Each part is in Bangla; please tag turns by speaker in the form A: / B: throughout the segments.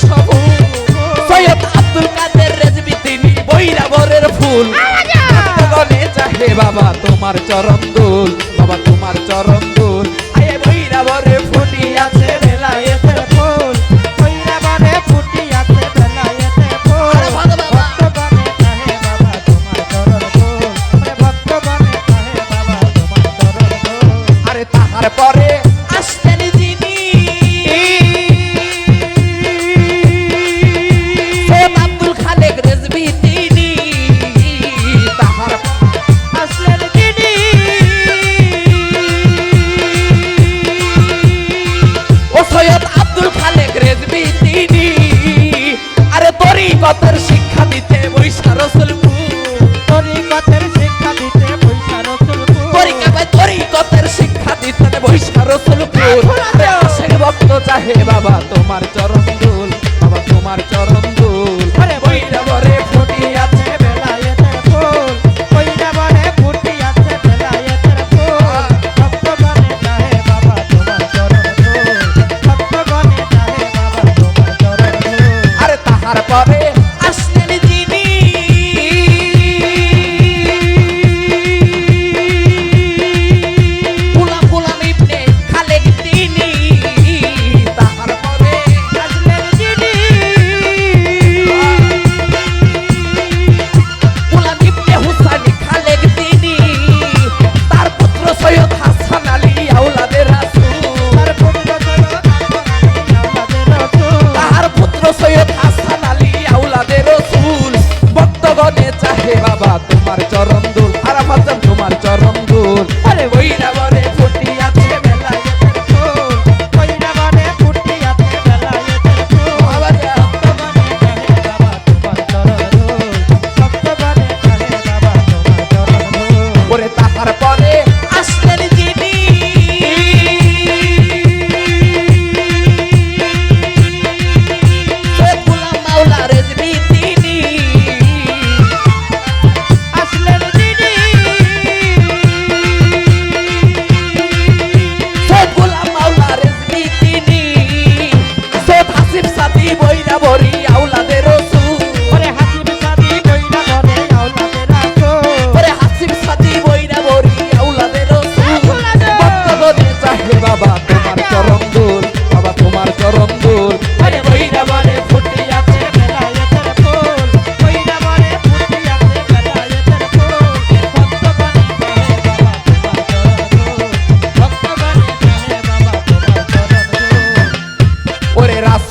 A: সবু সৈয়দ বাবা তোমার চরণ দুল। বাবা তোমার চরণ তরিকতের শিক্ষা দিতে বৈশা রসুলপুর
B: তরিকতের শিক্ষা দিতে
A: বৈশা চাহে বাবা তোমার চরণ দুল। বাবা তোমার চরণ দুল। আরে তাহার পরে তোমার চরণ দোল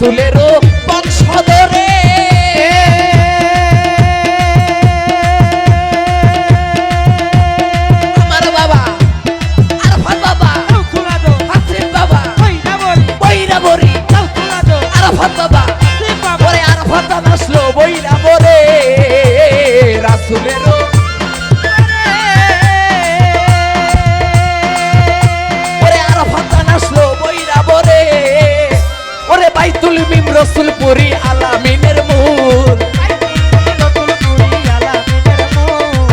A: culero. রসুলপুরি আলামিনের মূল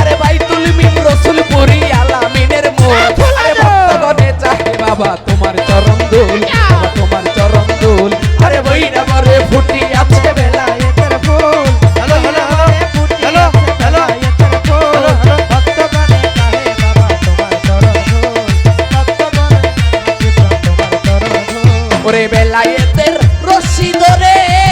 A: আরে বাইতুল মিম রসুলপুরি আলামিনের মূল আরে ভক্তগণে চাহে বাবা তোমার চরণ দুল বাবা তোমার চরণ দুল আরে বৈরা বরে ফুটি আছে বেলা
B: একের ফুল। Hello Doce Doré.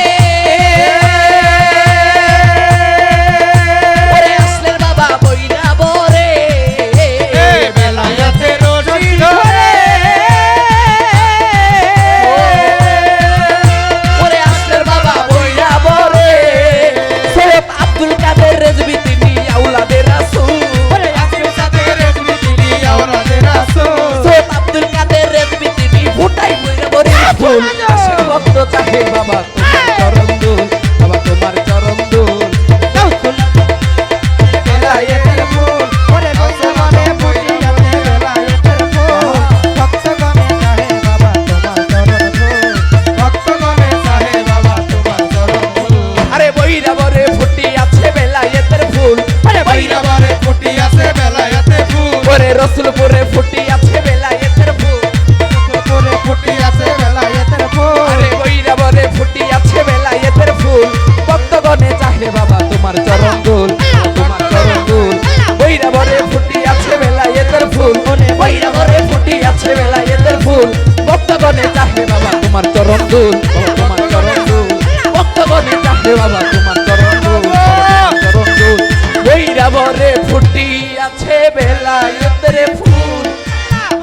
B: বেলায়েতের ফুল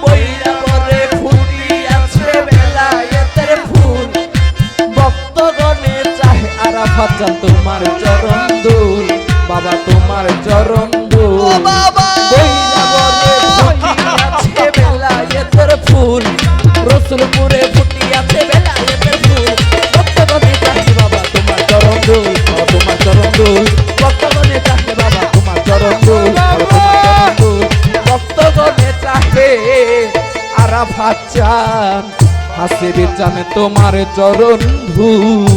A: বৈরা বরে ফুটি আছে বেলায়েতের ফুল। ভক্তগণে চাহে আরাফাত তোমার চরণ দুল বাবা তোমার চরণ দুল বৈরা বরে ফুটি আছে বেলায়েতের ফুল রসুলপুরে আরাফাত হাসি চান তোমার চরণ ধূল